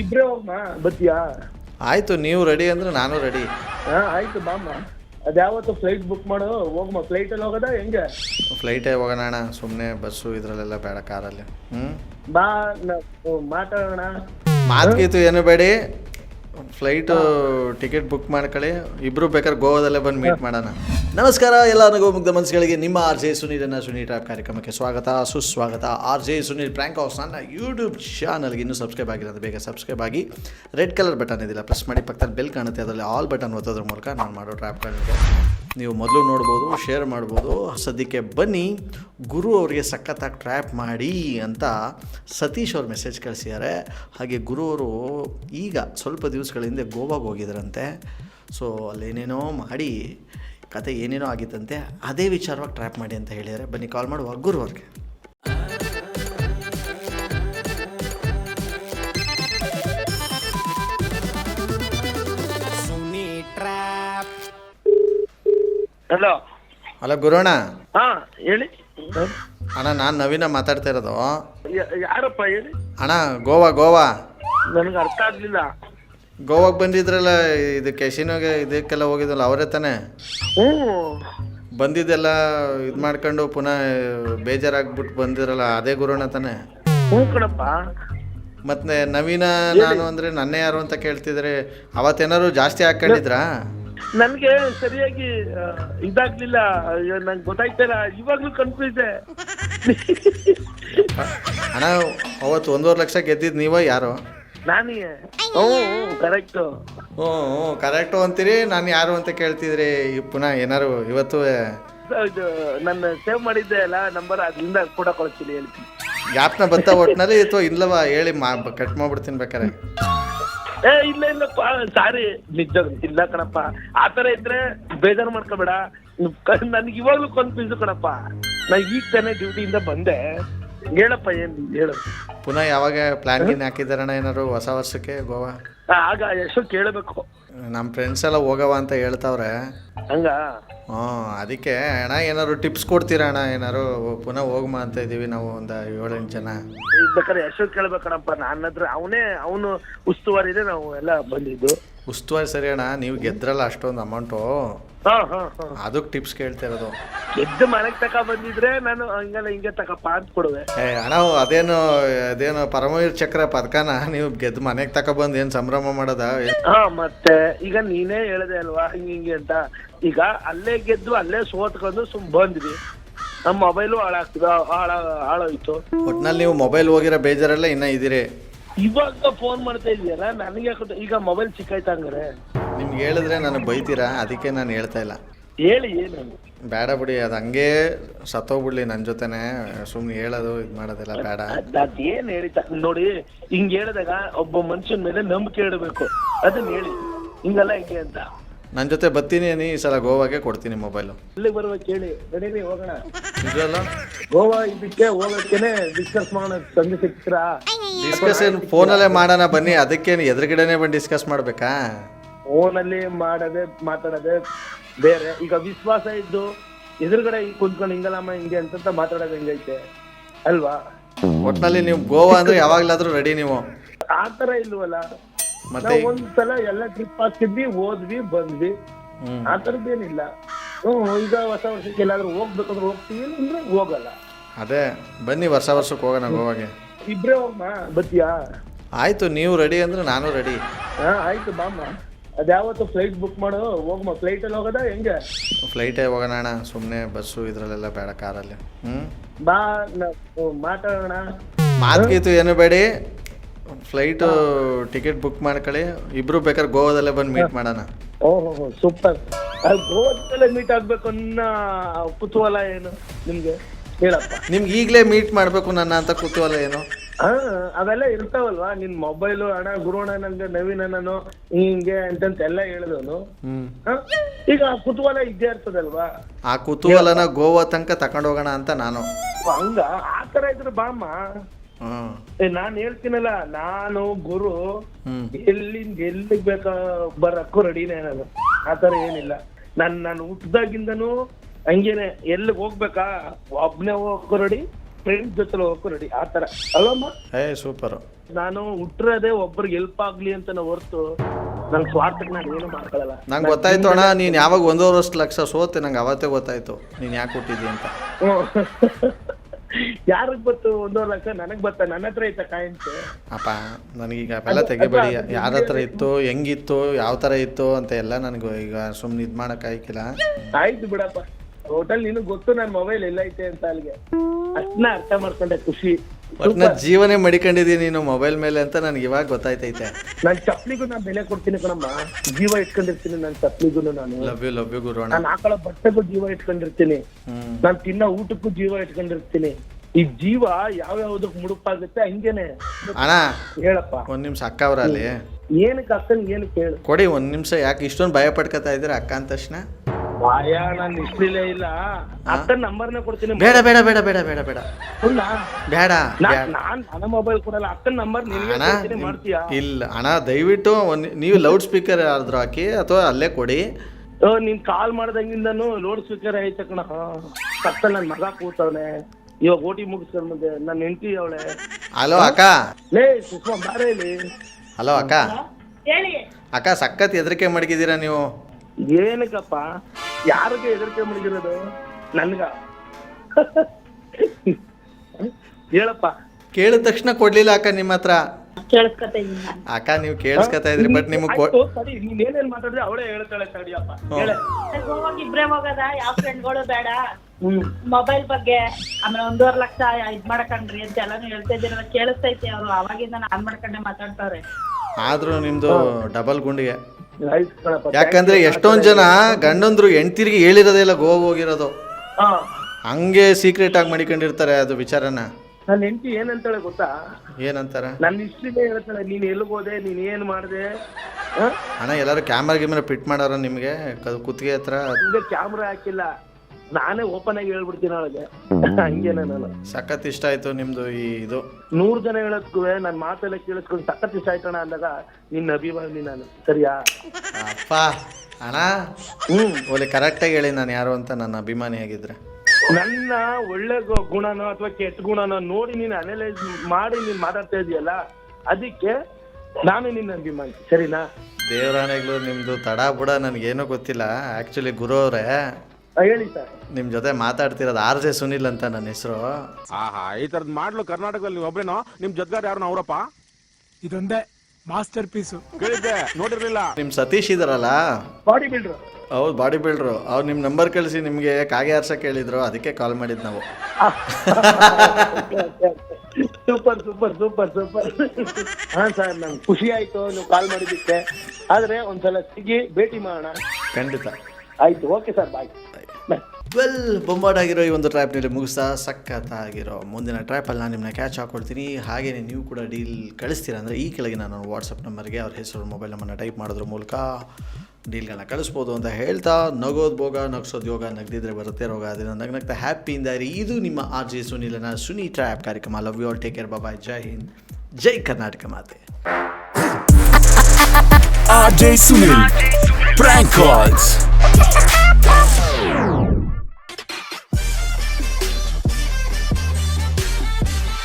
ಇಬ್ರೇ ಹೋಗ್ಮಾ ಬತ್ತೀಯಾ ಆಯ್ತು ನೀವು ರೆಡಿ ಅಂದ್ರೆ ನಾನು ರೆಡಿ ಹಾ ಆಯ್ತು ಬಾಮ್ಮ. ಅದ್ಯಾವತ್ತು ಫ್ಲೈಟ್ ಬುಕ್ ಮಾಡು? ಹೋಗ್ಮ. ಫ್ಲೈಟಲ್ಲಿ ಹೋಗೋದ ಹೆಂಗೆ? ಫ್ಲೈಟೇ ಹೋಗೋಣ ಅಣ್ಣ. ಸುಮ್ಮನೆ ಬಸ್ಸು ಇದರಲ್ಲೆಲ್ಲ ಬೇಡ ಕಾರಲ್ಲಿ. ಹ್ಞೂ ಬಾ ನ- ಮಾತಾಡೋಣ. ಮಾತು ಗೀತು ಏನು ಬೇಡಿ. ಫ್ಲೈಟು ಟಿಕೆಟ್ ಬುಕ್ ಮಾಡ್ಕೊಳ್ಳಿ ಇಬ್ರು ಬೇಕಾದ್ರೆ ಗೋವಾದಲ್ಲೇ ಬಂದು ಮೀಟ್ ಮಾಡೋಣ. ನಮಸ್ಕಾರ ಎಲ್ಲ ನಗೋ ಮುಗ್ಧ ಮನಸ್ಸುಗಳಿಗೆ ನಿಮ್ಮ ಆರ್ ಜೆ ಸುನೀಲನ್ನ ಸುನೀಲ್ ಟ್ರಾಪ್ ಕಾರ್ಯಕ್ರಮಕ್ಕೆ ಸ್ವಾಗತ ಸುಸ್ವಾಗತ. R J Sunil prank house ನನ್ನ ಯೂಟ್ಯೂಬ್ ಚಾನಲ್ಗೆ ಇನ್ನೂ ಸಬ್ಸ್ಕ್ರೈಬ್ ಆಗಿಲ್ಲ ಅಂತ ಬೇಗ ಸಬ್ಸ್ಕ್ರೈಬ್ ಆಗಿ. ರೆಡ್ ಕಲರ್ ಬಟನ್ ಇದಿಲ್ಲ ಪ್ರೆಸ್ ಮಾಡಿ ಪಕ್ಕದಲ್ಲಿ ಬೆಲ್ ಕಾಣುತ್ತೆ ಅದರಲ್ಲಿ ಆಲ್ ಬಟನ್ ಒತ್ತೋದ್ರ ಮೂಲಕ ನಾನು ಮಾಡೋ ಟ್ರ್ಯಾಪ್ಗಳಿಗೆ ನೀವು ಮೊದಲು ನೋಡ್ಬೋದು ಶೇರ್ ಮಾಡ್ಬೋದು. ಸದ್ಯಕ್ಕೆ ಬನ್ನಿ, ಗುರು ಅವರಿಗೆ ಸಖತ್ತಾಗಿ ಟ್ರ್ಯಾಪ್ ಮಾಡಿ ಅಂತ ಸತೀಶ್ ಅವ್ರ ಮೆಸೇಜ್ ಕಳಿಸಿದ್ದಾರೆ. ಹಾಗೆ ಗುರು ಅವರು ಈಗ ಸ್ವಲ್ಪ ದಿವಸಗಳ ಹಿಂದೆ ಗೋವಾಗೆ ಹೋಗಿದ್ರಂತೆ. ಸೊ ಅಲ್ಲೇನೇನೋ ಮಾಡಿ, ಕತೆ ಏನೇನೋ ಆಗಿತ್ತಂತೆ, ಅದೇ ವಿಚಾರವಾಗಿ ಟ್ರ್ಯಾಪ್ ಮಾಡಿ ಅಂತ ಹೇಳಿದರೆ ಬನ್ನಿ ಕಾಲ್ ಮಾಡುವ ಗುರು ಅವ್ರಿಗೆ. ಹಲೋ. ಹಲೋ ಗುರುಣ ಹಾ ಹೇಳಿ. ಅಣ್ಣ ನಾನು ನವೀನ ಮಾತಾಡ್ತಾ ಇರೋದು. ಯ- ಯಾರಪ್ಪ ಹೇಳಿ? ಅಣ್ಣ ಗೋವಾ ಗೋವಾ. ನನಗೆ ಅರ್ಥ ಆಗ್ಲಿಲ್ಲ. ಗೋವಾಗೆ ಬಂದಿದ್ರಲ್ಲ ಇದು ಕೆಸಿನೋಗೆ ಇದಕ್ಕೆಲ್ಲ ಹೋಗಿದ್ರಲ್ಲ ಅವರೇ ತಾನೇ? ಹ್ಞೂ. ಬಂದಿದ್ದೆಲ್ಲ ಇದು ಮಾಡ್ಕೊಂಡು ಪುನಃ ಬೇಜಾರಾಗ್ಬಿಟ್ಟು ಬಂದಿರಲ್ಲ ಅದೇ ಗುರುಣ ತಾನೆ? ಹ್ಞೂ ಕಣಪ್ಪ. ಮತ್ತೆ ನವೀನ ನಾನು ಅಂದ್ರೆ ನನ್ನೇ ಯಾರು ಅಂತ ಕೇಳ್ತಿದ್ರೆ ಅವತ್ತೇನಾದ್ರು ಜಾಸ್ತಿ ಹಾಕೊಂಡಿದ್ರಾ? ನನ್ಗೆ ಸರಿಯಾಗಿ ಇದಾಗ್ಲಿಲ್ಲ. ನಂಗೆ ಗೊತ್ತಾಯ್ತಾರ ಇವಾಗ್ಲೂ ಕನ್ಫ್ಯೂಸ್ ಅಣ್ಣ ಅವತ್ತು ಒಂದೂವರೆ ಲಕ್ಷ ಗೆದ್ದಿದ್ ನೀವ ಯಾರು? ನಾನೇ. ಹ್ಞೂ ಕರೆಕ್ಟ್ ಹ್ಞೂ ಹ್ಞೂ ಕರೆಕ್ಟು ಅಂತೀರಿ. ನಾನು ಯಾರು ಅಂತ ಕೇಳ್ತಿದ್ರಿ? ಈ ಪುನಃ ಏನಾರು ಇವತ್ತು ಇದು ನನ್ನ ಸೇವ್ ಮಾಡಿದ್ದೆ ಅಲ್ಲ ನಂಬರ್ ಅದ್ರಿಂದ ಕೂಡ ಕಳಿಸ್ತೀನಿ ಹೇಳ್ತೀನಿ. ಗ್ಯಾಪ್ನ ಬತ್ತ ಒಟ್ಟಿನಲ್ಲಿ ಅಥವಾ ಇಲ್ಲವಾ ಹೇಳಿ ಮಾ ಕಟ್ ಮಾಡ್ಬಿಡ್ತೀನಿ ಬೇಕಾರೆ ಏ, ಇಲ್ಲ, ಇಲ್ಲಪ್ಪ, ಸಾರಿ. ನಿಜ, ಇಲ್ಲ ಕಣಪ್ಪ. ಆತರ ಇದ್ರೆ ಬೇಜಾರು ಮಾಡ್ಕೋಬೇಡ. ನನ್ಗೆ ಇವಾಗ್ಲೂ ಕನ್ಫ್ಯೂಸ್ ಕಣಪ್ಪ. ನಾ ಈಗ ತಾನೇ ಡ್ಯೂಟಿಯಿಂದ ಬಂದೆ. ಹೇಳಪ್ಪ ಏನ್ ಹೇಳು. ಪುನಃ ಯಾವಾಗ ಪ್ಲಾನ್ ಗಿನ್ ಹಾಕಿದಾರಣ್ಣ ಏನಾರು ಹೊಸ ವರ್ಷಕ್ಕೆ ಗೋವಾ? ಆ, ಆಗ ಎಷ್ಟು ಕೇಳಬೇಕು. ನಮ್ಮ ಫ್ರೆಂಡ್ಸ್ ಎಲ್ಲ ಹೋಗವ ಅಂತ ಹೇಳ್ತಾವ್ರೆ. ಹಂಗ? ಹ್ಮ್ ಅದಕ್ಕೆ ಅಣ್ಣ ಏನಾದ್ರು ಟಿಪ್ಸ್ ಕೊಡ್ತೀರಾ ಅಣ್ಣ? ಏನಾರು ಪುನಃ ಹೋಗಮ್ಮ ಅಂತ ಇದೀವಿ ನಾವು ಒಂದು ಏಳೆಂಟು ಜನ. ಈಗ ಬೇಕಾದ್ರೆ ಎಷ್ಟು ಕೇಳ್ಬೇಕಣಪ್ಪ ನನ್ನ ಹತ್ರ ಅವನೇ ಅವನು ಉಸ್ತುವಾರಿದೆ ನಾವು ಎಲ್ಲ ಬಂದಿದ್ದು. ಉಸ್ತುವಾರಿ ಸರಿ ಅಣ್ಣ ನೀವು ಗೆದ್ರಲ್ಲ ಅಷ್ಟೊಂದು ಅಮೌಂಟು ಅದಕ್ಕೆ ಟಿಪ್ಸ್ ಕೇಳ್ತಾ ಇರೋದು. ಎದ್ದು ಮನೆಗೆ ತಕ ಬಂದಿದ್ರೆ ನಾನು ಹಂಗಲ್ಲ ಹಿಂಗೆ ತಕಪ್ಪ ಅಂತ ಕೊಡುವೆ. ಏ ಅಣ್ಣ ಅದೇನು ಅದೇನು ಪರಮವೀರ್ ಚಕ್ರ ಪದಕನ? ನೀವು ಗೆದ್ದು ಮನೆಗೆ ಬಂದ್ ಏನು ಸಂಭ್ರಮ ಮಾಡೋದ? ಹಾ ಮತ್ತೆ ಈಗ ನೀನೇ ಹೇಳಿದೆ ಅಲ್ವಾ ಹಿಂಗೆ ಹಿಂಗೆ ಅಂತ. ಈಗ ಅಲ್ಲೇ ಗೆದ್ದು ಅಲ್ಲೇ ಸೋತ್ಕೊಂಡು ಸುಮ್ ಬಂದ್ವಿ. ನಮ್ಮ ಮೊಬೈಲು ಹಾಳಾಗ್ತದ ಹಾಳ ಹಾಳೋಯ್ತು. ಒಟ್ನಲ್ಲಿ ನೀವು ಮೊಬೈಲ್ ಹೋಗಿರೋ ಬೇಜಾರಲ್ಲ ಇನ್ನ ಇದೀರಿ ಇವಾಗ ಫೋನ್ ಮಾಡ್ತಾ ಇದೀಯಲ್ಲ ನನಗೆ ಈಗ ಮೊಬೈಲ್ ಸಿಕ್ಕಾಯ್ತಾ ಹಂಗಾರೆ? ನಿಮ್ಗೆ ಹೇಳಿದ್ರೆ ನನಗೆ ಬೈತೀರಾ? ಅದಕ್ಕೆ ನಾನು ಹೇಳ್ತಾ ಇಲ್ಲ. ಹೇಳಿ ಏನು ಬೇಡ ಬಿಡಿ ಅದು ಹಂಗೆ ಸತ್ತೋಗ್ಬಿಡ್ಲಿ ನನ್ನ ಜೊತೆನೆ. ಸುಮ್ಮನೆ ಹೇಳೋದು ಇದು ಮಾಡೋದಿಲ್ಲ ಬೇಡ. ಅದ್- ಅದೇನ್ ಹೇಳಿತ ನೋಡಿ ಹಿಂಗ್ ಹೇಳಿದಾಗ ಒಬ್ಬ ಮನುಷ್ಯನ ಮೇಲೆ ನಂಬಿಕೆ ಇಡಬೇಕು. ಅದನ್ನ ಹೇಳಿ. ಹಿಂಗಲ್ಲ ಹಿಂಗೆ ಅಂತ. ನನ್ನ ಜೊತೆ ಬರ್ತೀನಿ ನೀ ಈ ಸಲ ಗೋವಾಗೆ ಕೊಡ್ತೀನಿ ಮೊಬೈಲು. ಇಲ್ಲಿ ಬರುವ ಕೇಳಿ. ನಡೀರಿ ಹೋಗೋಣ. ಗೋವಾ ಇದಕ್ಕೆ ಹೋಗೋಕೆನೆ ಡಿಸ್ಕಸ್ ಮಾಡೋಣ. ಸಂಜೆ ಸಿಕ್ತೀರಾ ಡಿಸ್ಕಸ್ ಏನು ಫೋನಲ್ಲೇ ಮಾಡೋಣ ಬನ್ನಿ. ಅದಕ್ಕೇನು ಎದುರುಗಡೆನೆ ಬಂದು ಡಿಸ್ಕಸ್ ಮಾಡಬೇಕಾ? ಫೋನಲ್ಲಿ ಮಾಡದೇ ಮಾತಾಡೋದೇ ಬೇರೆ. ಈಗ ವಿಶ್ವಾಸ ಇದ್ದು ಎದುರುಗಡೆ ಹಿಂಗ್ ಕುಂತ್ಕೊಂಡು ಹಿಂಗಲ್ಲಮ್ಮ ಹಿಂಗೆ ಅಂತ ಮಾತಾಡೋದು ಹೆಂಗೈತೆ? ಅಲ್ವಾ? ಒಟ್ನಲ್ಲಿ ನೀವು ಗೋವಾ ಅಂದ್ರೆ ಯಾವಾಗ್ಲಾದ್ರೂ ರೆಡಿ ನೀವು. ಆ ತರ ಇಲ್ವಲ್ಲ? ಮತ್ತೆ ನಾವು ಒಂದ್ಸಲ ಎಲ್ಲ ಟ್ರಿಪ್ ಹಾಕ್ತಿದ್ವಿ ಹೋದ್ವಿ ಬಂದ್ವಿ. ಆ ಥರದ್ದೇನಿಲ್ಲ ಹ್ಮ್ ಈಗ ಹೊಸ ವರ್ಷಕ್ಕೆ ಎಲ್ಲಾದ್ರೂ ಹೋಗ್ಬೇಕಂದ್ರೆ ಹೋಗ್ತೀವಿ ಅಂದ್ರೆ ಹೋಗಲ್ಲ. ಅದೇ ಬನ್ನಿ ವರ್ಷ ವರ್ಷಕ್ಕೆ ಹೋಗೋಣ ಗೋವಾಗೆ. ಇಬ್ರೇ ಹೋಗಮ್ಮ ಬತ್ತೀಯಾ ಆಯ್ತು ನೀವು ರೆಡಿ ಅಂದ್ರೆ ನಾನು ರೆಡಿ ಹಾ ಆಯ್ತು ಬಾಮ್ಮ. ಅದ್ಯಾವತ್ತು ಫ್ಲೈಟ್ ಬುಕ್ ಮಾಡು ಹೋಗ್ಮ. ಫ್ಲೈಟ್ ಅಲ್ಲಿ ಹೋಗೋದ ಹೆಂಗೆ? ಫ್ಲೈಟೇ ಹೋಗೋಣ ಅಣ್ಣ. ಸುಮ್ಮನೆ ಬಸ್ಸು ಇದ್ರಲ್ಲೆಲ್ಲ ಬೇಡ ಕಾರಲ್ಲಿ ಹ್ಞೂ ಬಾ ನ- ಮಾತಾಡೋಣ. ಮಾತು ಗೀತು ಏನು ಬೇಡಿ. ಫ್ಲೈಟ್ ಟಿಕೆಟ್ ಬುಕ್ ಮಾಡ್ಕೊಳ್ಳಿ. ಇಬ್ರು ಬೇಕಾದ್ರೆ ಗೋವಾದಲ್ಲೇ ಬಂದು ಮೀಟ್ ಮಾಡೋಣ. ಓಹೋ ಸೂಪರ್ ಗೋವಾದಲ್ಲೇ ಮೀಟ್ ಆಗ್ಬೇಕು ಅನ್ನೋ ಕುತೂಹಲ ಏನು ನಿಮ್ಗೆ? ಹೇಳಪ್ಪ. ನಿಮ್ಗೆ ಈಗಲೇ ಮೀಟ್ ಮಾಡಬೇಕು ನನ್ನ ಅಂತ ಕುತೂಹಲ ಏನು? ಹಾ ಅವೆಲ್ಲ ಇರ್ತಾವಲ್ವಾ? ನಿನ್ ಮೊಬೈಲ್ ಅಣ್ಣ ಗುರುಣ ನಂಗೆ ನವೀನ ನಾನು ಹಿಂಗೆ ಅಂತಂತ ಎಲ್ಲ ಹೇಳಿದವನು. ಈಗ ಆ ಕುತೂಹಲ ಇದ್ದೇ ಇರ್ತದಲ್ವಾ? ಆ ಕುತೂಹಲನ ಗೋವಾ ತನಕ ತಕೊಂಡೋಗೋಣ ಹೋಗೋಣ ಅಂತ ನಾನು. ಹಂಗ? ಆತರ ತರ ಇದ್ರೆ ಬಾಮ್ಮ ಹ್ಞೂ ಏ, ನಾನ್ ಹೇಳ್ತೀನಲ್ಲ ನಾನು ಗುರು ಎಲ್ಲಿಂದ ಎಲ್ಲಿಗ್ ಬೇಕ ಬರಕ್ಕೂ ರೆಡಿನೇ ನಾನು. ಆತರ ಏನಿಲ್ಲ. ನಾನ್ ನಾನು ಹುಟ್ದಾಗಿಂದನು ಹಂಗೇನೆ ಎಲ್ಲಿಗ್ ಹೋಗ್ಬೇಕಾ? ಒಬ್ನೇ ಹೋಗಕ್ಕೂ ರೆಡಿ ಫ್ರೆಂಡ್ಸ್ ಜೊತೆ ಹೋಗಕ್ಕೂ ರೆಡಿ ಆ ತರ ಅಲ್ಲಮ್ಮ ಏ ಸೂಪರ್ ನಾನು ಹುಟ್ಟಿರೋದೇ ಒಬ್ರಿಗೆ ಹೆಲ್ಪ್ ಆಗ್ಲಿ ಅಂತ ನಾವು ಹೊರ್ತು ನನ್ ಸ್ವಾರ್ಥಕ್ಕೆ ನಾನು ಏನು ಮಾಡ್ಕೊಳ್ಳಲ್ಲ ನಂಗೆ ಗೊತ್ತಾಯ್ತು ಅಣ್ಣ ನೀನು ಯಾವಾಗ ಒಂದೂವರೆ ಲಕ್ಷ ಸೋತೆ ನಂಗೆ ಅವತ್ತೇ ಗೊತ್ತಾಯ್ತು. ನೀನು ಯಾಕೆ ಹುಟ್ಟಿದ್ದಿ ಅಂತ. ಯಾರಿಗ್ ಗೊತ್ತು ಒಂದೂವರೆ ಲಕ್ಷ? ನನಗೆ ಬತ್ತ ನನ್ನ ಹತ್ರ ಐತ ಕಾಯಿನ್ಸ್ ಅಪ್ಪ ನನಗೀಗ ಅವೆಲ್ಲ ತೆಗಿಬೇಡಿ. ಯಾರ ಹತ್ರ ಇತ್ತು ಹೆಂಗಿತ್ತು ಯಾವ ಥರ ಇತ್ತು ಅಂತ ಎಲ್ಲ ನನಗೆ ಈಗ ಸುಮ್ಮನೆ ಇದು ಮಾಡೋಕ್ಕಾಗಿಲ್ಲ ಆಯ್ತು ಬಿಡಪ್ಪ. ಟೋಟಲ್ ನಿನಗೆ ಗೊತ್ತು ನನ್ನ ಮೊಬೈಲ್ ಎಲ್ಲ ಐತೆ ಅಂತ ಅಲ್ಲಿಗೆ ಅಷ್ಟನ್ನ ಅರ್ಥ ಮಾಡ್ಕೊಂಡೆ ಖುಷಿ. ಜೀವನೇ ಮಡಿಕೊಂಡಿದೀನಿ ನೀನು ಮೊಬೈಲ್ ಮೇಲೆ ಅಂತ ನನಗೆ ಇವಾಗ ಗೊತ್ತಾಯ್ತೈತೆ. ನನ್ ಚಪ್ಲಿಗೂ ನಾನ್ ಬೆಲೆ ಕೊಡ್ತೀನಿ ಕಣಮ್ಮ. ಜೀವ ಇಟ್ಕೊಂಡಿರ್ತೀನಿ ನನ್ ಚಪ್ಲಿಗೂ ನಾನು. Love you love you guru ನಾನು ನಾನ್ ಹಾಕೊಳ್ಳೋ ಬಟ್ಟೆಗೂ ಜೀವ ಇಟ್ಕೊಂಡಿರ್ತೀನಿ. ನಾನ್ ತಿನ್ನೋ ಊಟಕ್ಕೂ ಜೀವ ಇಟ್ಕೊಂಡಿರ್ತೀನಿ. ಈ ಜೀವ ಯಾವ ಯಾವ್ದಕ್ ಮುಡುಪಾಗುತ್ತೆ ಹಂಗೇನೆ. ಅಣ್ಣ ಹೇಳಪ್ಪ. ಒಂದ್ ನಿಮಿಷ ಅಕ್ಕ ಅವರಲ್ಲಿ ಏನಕ್ಕೆ ಅಕ್ಕನ್ ಏನಕ್ಕೆ ಹೇಳು ಕೊಡಿ ಒಂದ್ ನಿಮಿಷ ಯಾಕೆ ಇಷ್ಟೊಂದು ಭಯ ಪಡ್ಕೊತಾ ಇದ್ದೀರಾ ಅಕ್ಕ ಅಂದ ತಕ್ಷಣ? ಭಯ ನಾನು ಇಷ್ಟಲೇ ಇಲ್ಲ. ಅಕ್ಕನ್ ನಂಬರ್ನ ಕೊಡ್ತೀನಿ. ಬೇಡ ಬೇಡ ಬೇಡ ಬೇಡ ಬೇಡ ಬೇಡ. ಸುಳ್ಳ? ಬೇಡ ಬೇಡ. ನಾನ್ ನನ್ನ ಮೊಬೈಲ್ ಕೊಡಲ್ಲ. ಅಕ್ಕನ್ ನಂಬರ್ ನಿನ್ಗೆ ಅಣ್ಣ ಕೊಡ್ತೀನಿ ಮಾಡ್ತೀಯಾ? ಇಲ್ಲ ಅಣ್ಣ ದಯವಿಟ್ಟು ಒಂದು ನೀವು ಲೌಡ್ ಸ್ಪೀಕರ್ ಆದ್ರೂ ಹಾಕಿ ಅಥವಾ ಅಲ್ಲೇ ಕೊಡಿ. ಓ, ನೀನ್ ಕಾಲ್ ಮಾಡ್ದಂಗಿಂದನು ಲೋಡ್ ಸ್ಪೀಕರ್ ಐತೆ ಕಣ. ಕತ್ತ ನನ್ ಮಗ ಕೂತವ್ನೆ. ಇವಾಗ ಓಟಿ ಮುಗಿಸ್ಕೊಂಡ್ ಮುಂದೆ ನನ್ನ ಹೆಂಡತಿ ಅವಳೆ. ಹಲೋ ಅಕ್ಕ. ಲೇ ಸುಷ್ಮಾ ಬಾರ ಇಲ್ಲಿ. ಹಲೋ ಅಕ್ಕ. ಹೇಳಿ. ಅಕ್ಕ ಸಖತ್ ಹೆದರಿಕೆ ಮಡಗಿದ್ದೀರಾ ನೀವು? ಏನಕ್ಕಪ್ಪ? ಯಾರಿಗೆ ಹೆದರಿಕೆ ಮುಳುಗಿರೋದು ನನ್ಗ. ಹೇಳಪ್ಪ. ಕೇಳಿದ ತಕ್ಷಣ ಕೊಡ್ಲಿಲ್ಲ ಅಕ್ಕ ನಿಮ್ಮ ಹತ್ರ. ಕೇಳಿಸ್ಕೊತಾ ಇದೀನಿ ಅಕ್ಕ ನೀವು ಕೇಳಿಸ್ಕೊತಾ ಇದ್ರಿ ಬಟ್ ನಿಮಗೆ ಕೊ ಆಯ್ತು, ಸರಿ ಮಾತಾಡಿದ್ರೆ ಅವಳೇ ಹೇಳ್ತಾಳೆ ತಡಿಯಪ್ಪ ಹೇಳ. ಹೋಗಿ ಇಬ್ರೇ ಹೋಗದ? ಯಾವ ಫ್ರೆಂಡ್ಗಳು ಬೇಡ. ಹ್ಮ್. ಮೊಬೈಲ್ ಬಗ್ಗೆ ಆಮೇಲೆ ಒಂದೂವರೆ ಲಕ್ಷ ಇದ್ ಮಾಡ್ಕಂಡ್ರಿ ಅಂತ ಎಲ್ಲಾನು ಹೇಳ್ತಾ ಇದ್ದೀರಲ್ಲ ಕೇಳಿಸ್ತೈತಿ ಅವ್ರು. ಅವಾಗಿಂದ ನಾನ್ ಮಾಡ್ಕೊಂಡೆ ಮಾತಾಡ್ತಾವ್ರೆ. ಆದ್ರೂ ನಿಮ್ದು ಡಬಲ್ ಗುಂಡಿಗೆ. ಯಾಕಂದ್ರೆ ಎಷ್ಟೊಂದ್ ಜನ ಗಂಡಂದ್ರು ಹೆಂಡ್ತಿರ್ಗೆ ಹೇಳಿರೋದೇ ಇಲ್ಲ ಗೋವಾ ಹೋಗಿರೋದು. ಹಂಗೆ ಸೀಕ್ರೆಟ್ ಆಗಿ ಮಡಿಕೊಂಡಿರ್ತಾರೆ ಅದು ವಿಚಾರನ. ನನ್ನ ಹೆಂಡತಿ ಏನಂತಾಳೆ ಗೊತ್ತಾ? ಏನಂತಾರ? ನನ್ನ ಇಷ್ಟನೇ ಹೇಳ್ತಾಳೆ ನೀನ್ ಎಲ್ಲಿಗೆ ಹೋದೆ ನೀನ್ ಏನ್ ಮಾಡಿದೆ? ಅಣ್ಣ ಎಲ್ಲಾರು ಕ್ಯಾಮ್ರಾ ಗಿಮ್ರಾ ಫಿಟ್ ಮಾಡೋರ ನಿಮ್ಗೆ? ಕುತ್ತಿಗೆ ಹತ್ರ? ಕ್ಯಾಮ್ರಾ ಹಾಕಿಲ್ಲ. ನಾನೇ ಓಪನ್ ಆಗಿ ಹೇಳ್ಬಿಡ್ತೀನಿ ಅವಳಿಗೆ. ಹಂಗೇನೆ ನಾನು. ಸಖತ್ ಇಷ್ಟ ಆಯ್ತು ನಿಮ್ದು ಈ ಇದು. ನೂರ್ ಜನ ಹೇಳೋದ್ಕೂ ನನ್ ಮಾತೆಲ್ಲ ಕೇಳಿಸ್ಕೊಂಡು ಸಖತ್ ಇಷ್ಟ ಆಯ್ತಣ ಅಂದಾಗ ನಿನ್ನ ಅಭಿಮಾನಿ ನಾನು. ಸರಿಯಾ? ಅಪ್ಪ ಅಣ್ಣ. ಹ್ಮ್. ಒಲೆ ಕರೆಕ್ಟಾಗಿ ಹೇಳಿ ನಾನು ಯಾರು ಅಂತ ನನ್ನ ಅಭಿಮಾನಿ ಆಗಿದ್ರೆ. ನನ್ನ ಒಳ್ಳೆ ಗು- ಗುಣನೋ ಅಥವಾ ಕೆಟ್ಟ ಗುಣನೋ ನೋಡಿ ನೀನು ಅನಲೈಸ್ ಮಾಡಿ ನೀನ್ ಮಾತಾಡ್ತಾ ಇದೀಯಲ್ಲ ಅದಕ್ಕೆ ನಾನು ನಿನ್ನ ಅಭಿಮಾನಿ. ಸರಿನಾ? ದೇವರಾಣೆಗಳು ನಿಮ್ದು ತಡ ಬುಡ ನನಗೇನೂ ಗೊತ್ತಿಲ್ಲ. ಆ್ಯಕ್ಚುಲಿ ಗುರು ಅವರೇ ಹೇಳಿ ಸರ್ ನಿಮ್ಮ ಜೊತೆ ಮಾತಾಡ್ತಿರೋದು ಆರ್ ಜೆ ಸುನಿಲ್ ಅಂತ ನನ್ನ ಹೆಸರು. ಆಹಾ ಈ ತರದ್ ಮಾಡ್ಲು ಕರ್ನಾಟಕದಲ್ಲಿ ನೀವು ಒಬ್ಬರೇನೋ ನಿಮ್ ಜೊತೆಗಾರ ಯಾರು? ಅವರಪ್ಪ ಇದೊಂದೇ ಮಾಸ್ಟರ್ ಪೀಸು ಕೇಳಿದ್ದೆ ನೋಡಿರ್ಲಿಲ್ಲ. ನಿಮ್ಮ ಸತೀಶ್ ಇದಾರಲ್ಲ? ಬಾಡಿ ಬಿಲ್ಡರ್ ಹೌದು ಬಾಡಿ ಬಿಲ್ಡ್ರು ಅವ್ರು ನಿಮ್ಮ ನಂಬರ್ ಕಳಿಸಿ ನಿಮಗೆ ಕಾಗೆ ಆರ್ಸಕ್ಕೆ ಹೇಳಿದ್ರು ಅದಕ್ಕೆ ಕಾಲ್ ಮಾಡಿದ್ದು ನಾವು. ಸೂಪರ್ ಸೂಪರ್ ಸೂಪರ್ ಸೂಪರ್ ಹಾ ಸರ್ ನಂಗೆ ಖುಷಿ ಆಯ್ತು ನೀವು ಕಾಲ್ ಮಾಡಿದ್ದಕ್ಕೆ. ಆದ್ರೆ ಒಂದ್ಸಲ ಸಿಗಿ ಭೇಟಿ ಮಾಡೋಣ. ಖಂಡಿತ. ಆಯ್ತು okay sir bye bye well ಬೊಂಬಾಟ್ ಆಗಿರೋ ಈ ಒಂದು ಟ್ರ್ಯಾಪ್ನಲ್ಲಿ ಮುಗಿಸ್ತಾ ಸಖತ್ತಾಗಿರೋ ಮುಂದಿನ ಟ್ರ್ಯಾಪಲ್ಲಿ ನಾನು ನಿಮ್ಮನ್ನ ಕ್ಯಾಚ್ ಹಾಕ್ಕೊಡ್ತೀನಿ ಹಾಗೆಯೇ ನೀವು ಕೂಡ ಡೀಲ್ ಕಳಿಸ್ತೀರಾ ಅಂದರೆ ಈ ಕೆಳಗೆ ನಾನು ವಾಟ್ಸಪ್ ನಂಬರ್ಗೆ ಅವ್ರ ಹೆಸರು ಮೊಬೈಲ್ ನಂಬರ್ನ ಟೈಪ್ ಮಾಡೋದ್ರ ಮೂಲಕ ಡೀಲ್ಗಳನ್ನ ಕಳಿಸ್ಬೋದು ಅಂತ ಹೇಳ್ತಾ ನಗೋದು ಭೋಗ ನಗ್ಸೋದು ಯೋಗ ನಗ್ದಿದ್ರೆ ಬರುತ್ತೆ ರೋಗ ಅದನ್ನು ನಗ್ ನಗ್ತಾ ಹ್ಯಾಪಿಯಿಂದ ಇರಿ. ಇದು ನಿಮ್ಮ ಆರ್ ಜೆ ಸುನೀಲನ ಸುನಿ ಟ್ರ್ಯಾಪ್ ಕಾರ್ಯಕ್ರಮ. Love you all take care bye bye Jai Hind Jai Karnataka ಮಾತೆ RJ Sunil Prank calls. Bye.